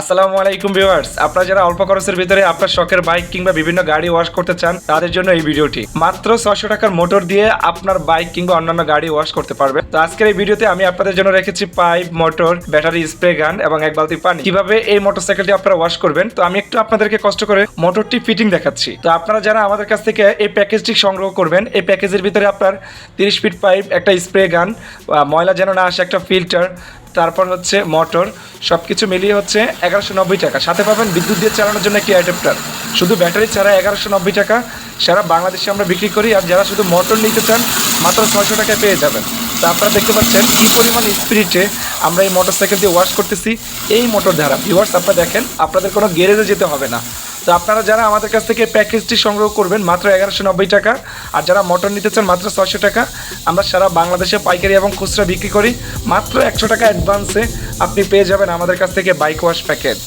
আসসালামু আলাইকুম ভিউয়ার্স। আপনারা যারা অল্প খরচের ভিতরে আপনার শখের বাইক কিংবা বিভিন্ন গাড়ি ওয়াশ করতে চান, তাদের জন্য এই ভিডিওটি। মাত্র ছয়শো টাকার মোটর দিয়ে আপনার বাইক কিংবা অন্যান্য গাড়ি ওয়াশ করতে পারবে তো আজকের এই ভিডিওতে আমি আপনাদের জন্য রেখেছি পাইপ, মোটর, ব্যাটারি, স্প্রে গান এবং এক বালতি পানি। কীভাবে এই মোটরসাইকেলটি আপনারা ওয়াশ করবেন? তো আমি একটু আপনাদেরকে কষ্ট করে মোটরটি ফিটিং দেখাচ্ছি। তো আপনারা যারা আমাদের কাছ থেকে এই প্যাকেজটি সংগ্রহ করবেন, এই প্যাকেজের ভিতরে আপনার তিরিশ ফিট পাইপ, একটা স্প্রে গান ময়লা যেন না আসে, একটা ফিল্টার তারপর হচ্ছে মোটর সব কিছু মিলিয়ে হচ্ছে এগারোশো নব্বই টাকা। সাথে পাবেন বিদ্যুৎ দিয়ে চালানোর জন্য একটি অ্যাডাপ্টার শুধু ব্যাটারি ছাড়া এগারোশো নব্বই টাকা সারা বাংলাদেশে আমরা বিক্রি করি আর যারা শুধু মোটর নিতে চান, মাত্র ছয়শো টাকায় পেয়ে যাবেন। তো আপনারা দেখতে পাচ্ছেন কী পরিমাণ স্পিরিটে আমরা এই মোটর সাইকেল দিয়ে ওয়াশ করতেছি। এই মোটর দ্বারা ভিউয়ার্স আপনারা দেখেন, আপনাদের কোনো গ্যারেজে যেতে হবে না। তো আপনারা যারা আমাদের কাছ থেকে প্যাকেজটি সংগ্রহ করবেন, মাত্র এগারোশো নব্বই টাকা, আর যারা মটন নিতে চান, মাত্র ছয়শো টাকা, আমরা সারা বাংলাদেশে পাইকারি এবং খুচরা বিক্রি করি, মাত্র একশো টাকা অ্যাডভান্সে আপনি পেয়ে যাবেন আমাদের কাছ থেকে বাইক ওয়াশ প্যাকেজ